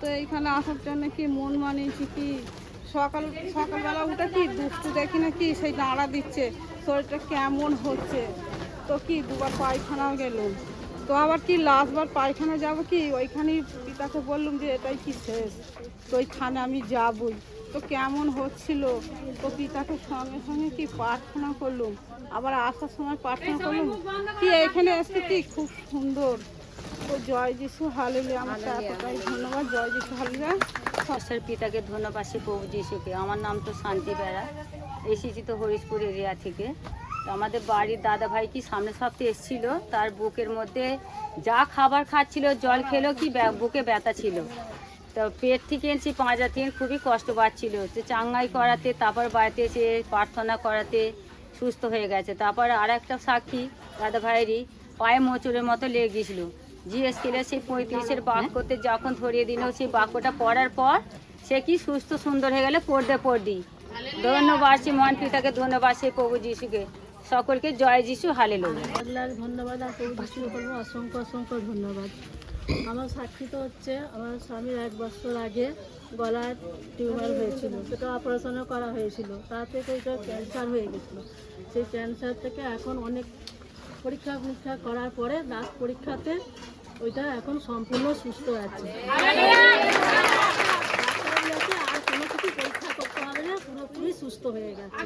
তো এইখানে আসার জন্য কি মন মানিয়েছি কি? সকাল সকালবেলা উঠে কি দুষ্টু দেখি না কি? সেই দাঁড়া দিচ্ছে। শরীরটা কেমন হচ্ছে? তো কি দুবার পায়খানাও গেলুম তো আবার কি লাস্টবার পায়খানা যাব কি? ওইখানেই পিতাকে বললাম যে, এটাই কি শেষ? তো ওইখানে আমি যাবই। তো কেমন হচ্ছিল? তো পিতাকে সঙ্গে সঙ্গে কি প্রার্থনা করলুম? আবার আসার সময় প্রার্থনা করলুম, কি এখানে এসে কি? খুব সুন্দর। তো জয় যিশু হালেলে আমার এতটাই ধন্যবাদ। জয় যিশু হালেলুয়া। ঈশ্বর পিতাকে ধন্যবাদ সে প্রভু যিশুকে। আমার নাম তো শান্তি বেড়া এসেছি তো হরিশপুর এরিয়া থেকে। তো আমাদের বাড়ির দাদা ভাই কি সামনে সপ্তাহে এসেছিল তার বুকের মধ্যে যা খাবার খাচ্ছিল জল খেলো কি বুকে ব্যথা ছিল। তো পেট থেকে এনেছি পাঁচা থেকে খুবই কষ্ট পাচ্ছিল। তো চাঙ্গাই করাতে তারপর বাড়িতে এসে প্রার্থনা করাতে সুস্থ হয়ে গেছে। তারপর আর একটা সাক্ষী দাদা ভাইয়েরই পায়ে মোচড়ের মতো লেগে গেছিল। জিএস কেলে সেই পঁয়ত্রিশের বাক্যতে যখন ধরিয়ে দিল সেই বাক্যটা পড়ার পর সে কি সুস্থ সুন্দর হয়ে গেলে? পড়তে পড়দি ধন্যবাদ সে মহান পিতাকে ধন্যবাদ সেই প্রভু যিশুকে। সকলকে জয় যিশু হালে লোক ধন্যবাদ আর প্রভু যিশুর করব অসংখ্য অসংখ্য ধন্যবাদ। আমার সাক্ষী তো হচ্ছে আমার স্বামীর এক বছর আগে গলার টিউমার হয়েছিল। সেটা অপারেশনও করা হয়েছিল। তা থেকে এটা ক্যান্সার হয়ে গেছিল। সেই ক্যান্সার থেকে এখন অনেক পরীক্ষা পরীক্ষা করার পরে লাস্ট পরীক্ষাতে ওইটা এখন সম্পূর্ণ সুস্থ আছে। আর সুস্থ হয়ে গেছে।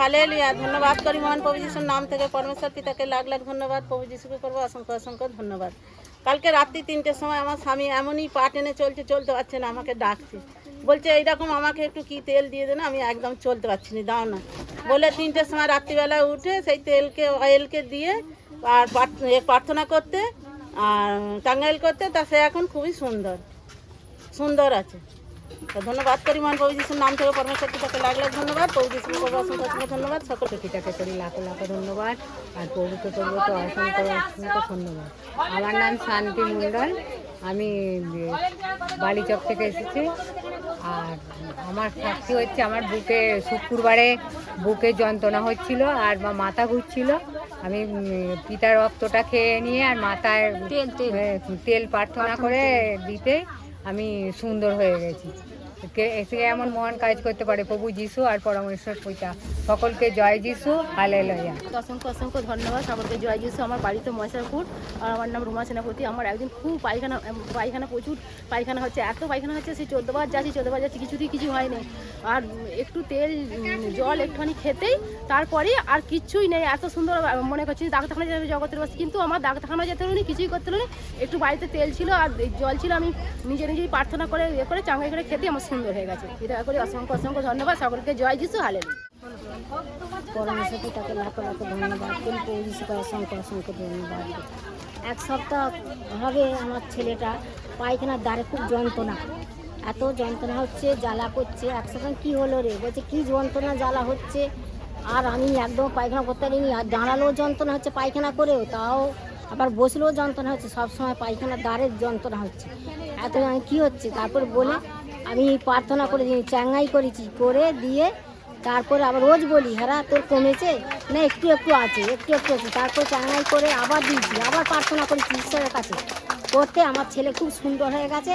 হালেলুয়া, ধন্যবাদ করি মহান প্রভু যিশুর নাম থেকে, পরমেশ্বর পিতাকে লাখ লাখ ধন্যবাদ। প্রভু যিশুকে করব অসংখ্য অসংখ্য ধন্যবাদ। কালকে রাত্রি তিনটের সময় আমার স্বামী এমনই পা টেনে চলছে, চলতে পারছে না, আমাকে ডাকছে। বলছে, এইরকম আমাকে একটু কি তেল দিয়ে দেন, আমি একদম চলতে পারছি না, দাও না। বলে তিনটের সময় রাত্রিবেলা উঠে সেই তেলকে, অয়েলকে দিয়ে আর প্রার্থনা করতে, আর টাঙ্গাইল করতে, তা সে এখন খুবই সুন্দর সুন্দর আছে। তো ধন্যবাদ। করি মহান প্রভু যিশুর নাম থেকে পরমেশ্বর পিতাকে লাখ লাখ ধন্যবাদ প্রভু যিশুকে করব অসংখ্য ধন্যবাদ সকল পিতাকে করি লাখ লাখ ধন্যবাদ আর প্রভুকে করব তো অসংখ্য অসংখ্য ধন্যবাদ। আমার নাম শান্তি মণ্ডল আমি বালিচক থেকে এসেছি আর আমার সাক্ষী হচ্ছে আমার বুকে শুক্রবারে বুকে যন্ত্রণা হচ্ছিল আর বা মাথা ঘুরছিল। আমি পিতার রক্তটা খেয়ে নিয়ে আর মাথায় তেল প্রার্থনা করে। দিতে আমি সুন্দর হয়ে গেছি। এসে এমন মহান কাজ করতে পারে, প্রভু যিশু আর পরমেশ্বর পিতা সকলকে জয় যিশু হালে লয়া অসংখ্য অসংখ্য ধন্যবাদ। সকলকে জয় যিশু, আমার বাড়িতে ময়সারপুর আর আমার নাম রুমা সেনাপতি। আমার একদিন খুব পায়খানা পায়খানা প্রচুর পায়খানা হচ্ছে, এত পায়খানা হচ্ছে, সেই চোদ্দবার যাচ্ছি চোদ্দবার যাচ্ছি, কিছুতেই কিছু হয়নি। আর একটু তেল জল একটুখানি খেতেই তারপরে আর কিচ্ছুই নেই, এত সুন্দর, মনে করছি ডাক্তারখানা যাবে জগতের বাস কিন্তু আমার ডাক্তারখানা যেতে হলো কিছুই করতে হলো একটু বাড়িতে তেল ছিল আর জল ছিল, আমি নিজে নিজেই প্রার্থনা করে ইয়ে করে চাঙ্গাই করে খেতে, আমার সুন্দর হয়ে গেছে। এটা করে অসংখ্য অসংখ্য ধন্যবাদ। সকলকে জয় যিশু হালে পরমেশ্বর পিতাকে লাখ ধন্যবাদ। কিন্তু যিশুকে অসংখ্য অসংখ্য ধন্যবাদ। এক সপ্তাহ হবে আমার ছেলেটা। পায়খানার দ্বারে খুব যন্ত্রণা। এত যন্ত্রণা হচ্ছে, জ্বালা করছে। এক সপ্তাহ কী হলো রে? বলছে, কী যন্ত্রণা, জ্বালা হচ্ছে? আর আমি একদম পায়খানা করতে পারিনি। আর দাঁড়ালেও যন্ত্রণা হচ্ছে পায়খানা করেও। তাও আবার বসলেও যন্ত্রণা হচ্ছে। সবসময় পায়খানার দ্বারের যন্ত্রণা হচ্ছে। এত কী হচ্ছে? তারপর বলে আমি প্রার্থনা করে দিই চ্যাঙ্গাই করেছি, করে দিয়ে তারপরে আবার রোজ বলি হ্যাঁ তোর কমেছে? না, একটু একটু আছে, একটু একটু আছে। তারপর চাঙাই করে আবার দিয়েছি, আবার প্রার্থনা করেছি ঈশ্বরের কাছে। করতে আমার ছেলে খুব সুন্দর হয়ে গেছে,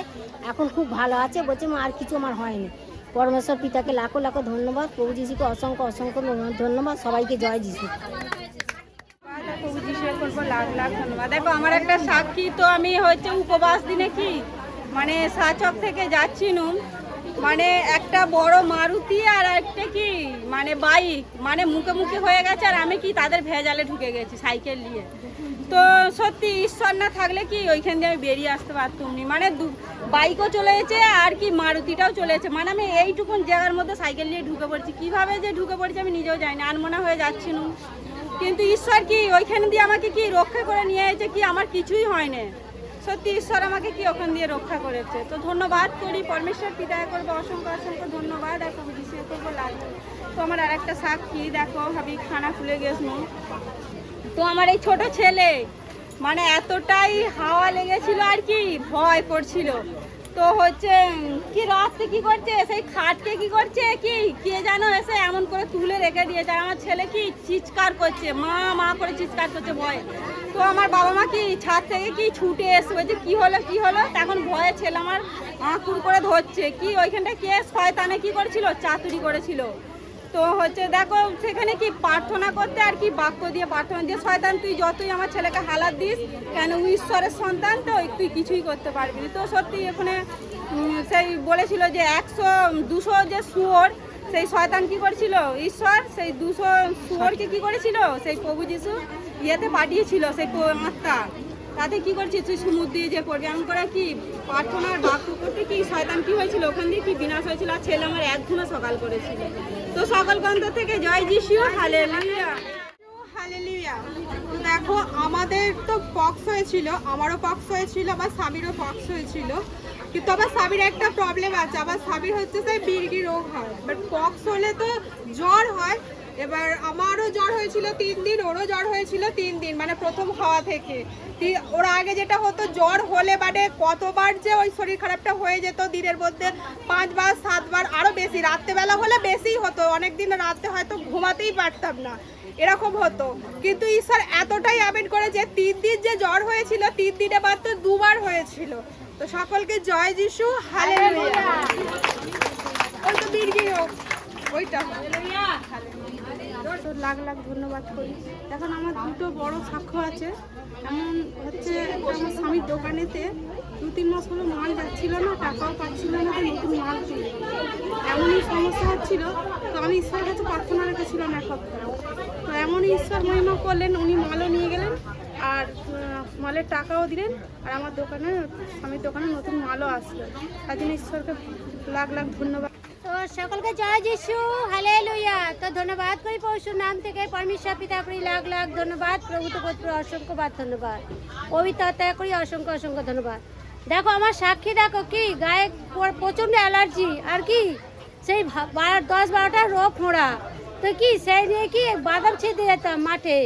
এখন খুব ভালো আছে, বলছে, মা, আর কিছু আমার হয়নি। পরমেশ্বর পিতাকে লাখো লাখো ধন্যবাদ, প্রভু যিশুকে অসংখ্য অসংখ্য ধন্যবাদ, সবাইকে জয় যিশু। দেখো, আমার একটা সাক্ষী তো আমি হচ্ছে উপবাস দিনে কি? মানে সাচক থেকে যাচ্ছি নুন। মানে একটা বড় মারুতি আর একটা কি মানে বাইক। মানে মুখে মুখে হয়ে গেছে আর আমি কি তাদের ভেজালে ঢুকে গেছি সাইকেল নিয়ে। তো সত্যি ঈশ্বর না থাকলে কি ওইখান দিয়ে আমি বেরিয়ে আসতে পারতাম নি। মানে বাইকও চলে আর কি মারুতিটাও চলে গেছে মানে আমি এইটুকুন জায়গার মধ্যে সাইকেল নিয়ে ঢুকে পড়ছি। কীভাবে যে ঢুকে পড়ছি আমি নিজেও জানি না। আনমনা হয়ে যাচ্ছি কিন্তু ঈশ্বর কি ওইখানে দিয়ে আমাকে কি রক্ষা করে নিয়ে এসেছে কি? আমার কিছুই হয় না সত্যি ঈশ্বর আমাকে কি ওখান দিয়ে রক্ষা করেছে? তো ধন্যবাদ করি, পরমেশ্বর পিতায় করব অসংখ্য অসংখ্য ধন্যবাদ দেখো যিশু করব লাগবে তো আমার আর একটা সাক্ষী, দেখো ভাবি খানা খুলে গেছিল তো আমার এই ছোট ছেলে মানে এতটাই হাওয়া লেগেছিল আর কি, ভয় করছিল। তো হচ্ছে, কি রাত্রে কি করছে? সেই খাটকে কি করছে? কি, কে যেন এসে এমন করে তুলে রেখে দিয়েছে। আমার ছেলে কি চিৎকার করছে? মা মা করে চিৎকার করছে ভয়ে। তো আমার বাবা মা কি ছাদ থেকে কি ছুটে এসে যে কি হলো কি হলো? তখন ভয়ে ছেলে আমার আঁকুর করে ধরছে। কি ওইখানটা কে শয়তানে কি করেছিল? চাতুরি করেছিল। তো হচ্ছে দেখো, সেখানে কি প্রার্থনা করতে আর কি বাক্য দিয়ে প্রার্থনা দিয়ে, শয়তান, তুই যতই আমার ছেলেকে হালাত দিস, কেন ঈশ্বরের সন্তান, তো তুই কিছুই করতে পারবি তো সত্যি এখানে সেই বলেছিল যে একশো, দুশো যে শুয়োর, সেই শয়তান কি করেছিল? ঈশ্বর, সেই দুশো শুয়োরকে কি করেছিল? সেই প্রভু যিশু ইয়েতে পাঠিয়েছিল, সেই আত্মা। তাতে কি করছিস? তুই সমুদ্র যে এমন করে কি? প্রার্থনার বাক্য করতে কি শয়তান কি হয়েছিল? ওখান দিয়ে কি বিনাশ হয়েছিল? আর ছেলে আমার এক ঘুমে সকাল করেছিল তো সকল গ্রন্থ থেকে জয় যিশু হালে হালেলুয়া। তো দেখো, আমাদের তো পক্স হয়েছিল, আমারও পক্স হয়েছিল আমার স্বামীরও পক্স হয়েছিল। কিন্তু আবার স্বামীর একটা প্রবলেম আছে, আবার স্বামীর হচ্ছে সেই বিরগি রোগ হয়। বাট পক্স হলে তো জ্বর হয় এবার আমারও জ্বর হয়েছিল তিন দিন ওরও জ্বর হয়েছিল তিন দিন মানে প্রথম হওয়া থেকে। ওর আগে যেটা হতো জ্বর হলে মানে কতবার যে ওই শরীর খারাপটা হয়ে যেত দিনের মধ্যে পাঁচবার সাতবার আরও বেশি রাত্রেবেলা হলে বেশি হতো অনেক দিন রাতে হয়তো ঘুমাতেই পারতাম না এরকম হতো। কিন্তু ঈশ্বর এতটাই আবেদ করে যে তিন দিন যে জ্বর হয়েছিল তিন দিনে মাত্র দুবার হয়েছিল। তো সকলকে জয় যিশু হালে ওই তো বীরগি হোক ওইটা। তো লাখ লাখ ধন্যবাদ করি। এখন আমার দুটো বড় সাক্ষ্য আছে। এমন হচ্ছে আমার স্বামীর দোকানেতে দু তিন মাস হলো মাল যাচ্ছিল না, টাকাও পাচ্ছিল না নতুন মাল তুলে এমনই সমস্যা হচ্ছিল, তো আমি ঈশ্বরের কাছে প্রার্থনা রেখেছিলাম এক সপ্তাহ তো এমনই ঈশ্বর মহিমা করলেন, উনি মালও নিয়ে গেলেন, আর মালের টাকাও দিলেন, আর আমার দোকানে, স্বামীর দোকানে নতুন মালও আসলো। তার জন্য ঈশ্বরকে লাখ লাখ ধন্যবাদ। সকলকে জয় যিশু হালে লইয়া তো ধন্যবাদ করি পরশুর নাম থেকে। পরমেশ্বর পিতা করি লাখ লাখ ধন্যবাদ। প্রভু তো পুত্র, অসংখ্যবার ধন্যবাদ। পবিত্র আত্মা করি অসংখ্য অসংখ্য ধন্যবাদ। দেখো, আমার সাক্ষী দেখো কি? গায়ে প্রচণ্ড অ্যালার্জি। আর কি? সেই দশ বারোটা রোগ ফোঁড়া তো কি? সেই নিয়ে কি বাদাম ছিঁড়তে যেতাম মাঠে।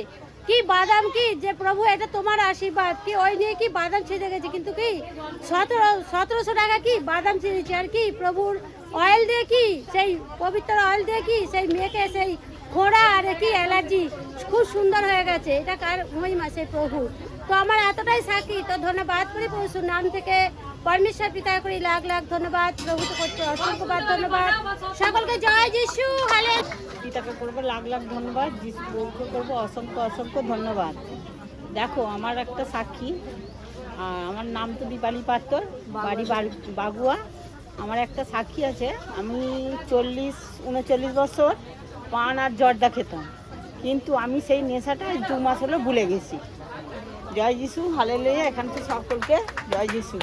কি বাদাম কি? যে প্রভু, এটা তোমার আশীর্বাদ। কি ওই নিয়ে কি বাদাম ছিঁড়ে গেছে? কিন্তু কি সতেরো সতেরোশো টাকা কি বাদাম ছিঁড়েছি? আর কি? প্রভুর অয়েল দিয়ে কি সেই পবিত্র অয়েল দিয়ে কি সেই মেয়েকে সেই খোঁড়া আর কি অ্যালার্জি খুব সুন্দর হয়ে গেছে। এটা কার মহিমা? সেই প্রভু। তো আমার এতটাই সাক্ষী। তো ধন্যবাদ করি প্রভুর নাম থেকে। পরমেশ্বর পিতা করি লাখ লাখ ধন্যবাদ। প্রভু তো করতে অসংখ্যবার ধন্যবাদ। সকলকে জয় যিশু। হালে পিতাকে করব লাখ লাখ ধন্যবাদ। যিশু প্রভুকে করব অসংখ্য অসংখ্য ধন্যবাদ। দেখো, আমার একটা সাক্ষী। আমার নাম তো দীপালি পাত্র বাড়ি বাগ- বাগুয়া। আমার একটা সাক্ষী আছে, আমি চল্লিশ, উনচল্লিশ বছর পান আর জর্দা খেতাম। কিন্তু আমি সেই নেশাটা দু মাস হলো ভুলে গেছি। জয় যিশু হালে এখান থেকে সকলকে জয় যিশু।